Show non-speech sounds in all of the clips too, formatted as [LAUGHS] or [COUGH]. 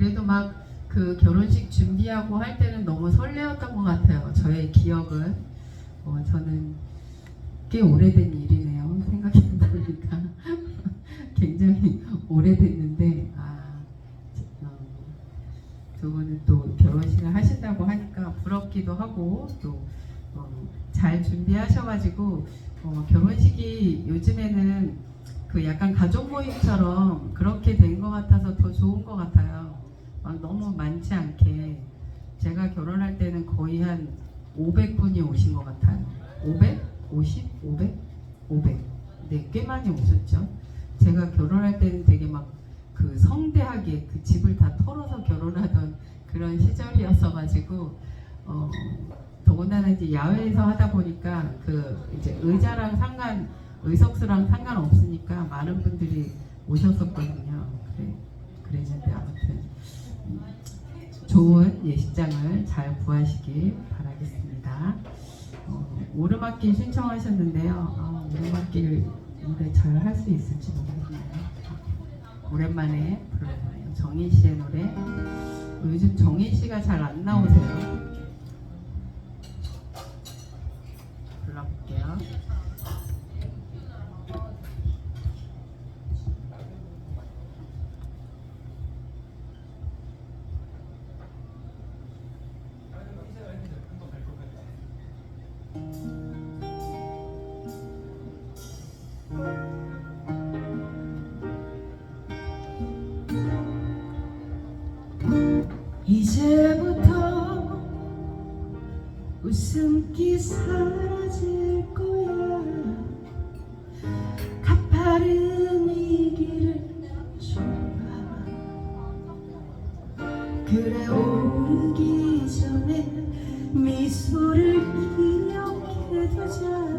그래도 막 그 결혼식 준비하고 할 때는 너무 설레었던 것 같아요. 저의 기억은 어, 저는 꽤 오래된 일이네요. 생각해 보니까 [LAUGHS] 굉장히 오래됐는데 아, 어, 두 분은 또 결혼식을 하신다고 하니까 부럽기도 하고 또 잘 준비하셔가지고 어, 결혼식이 요즘에는 그 약간 가족 모임처럼 그렇게 된 것 같아서 더 좋은 것 같아요. 막 너무 많지 않게 제가 결혼할 때는 거의 한 500분이 오신 것 같아요. 500? 50? 500? 500. 네, 꽤 많이 오셨죠. 제가 결혼할 때는 되게 막 그 성대하게 그 집을 다 털어서 결혼하던 그런 시절이었어가지고 어, 더군다나 이제 야외에서 하다 보니까 그 이제 의자랑 상관 의석수랑 상관없으니까 많은 분들이 오셨었거든요. 그래 그랬는데 좋은 예식장을 잘 구하시길 바라겠습니다. 어, 오르막길 신청하셨는데요. 아, 오르막길 노래 잘 할 수 있을지 모르겠네요. 오랜만에 불러보네요. 정인 씨의 노래. 어, 요즘 정인 씨가 잘 안 나오세요. 웃음기 사라질 거야. 가파른 이 길을 좁아 그래 오르기 전에 미소를 기억해두자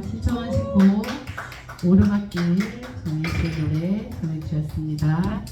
신청하신 곡 오르막길 정혜씨의 노래 전해주셨습니다.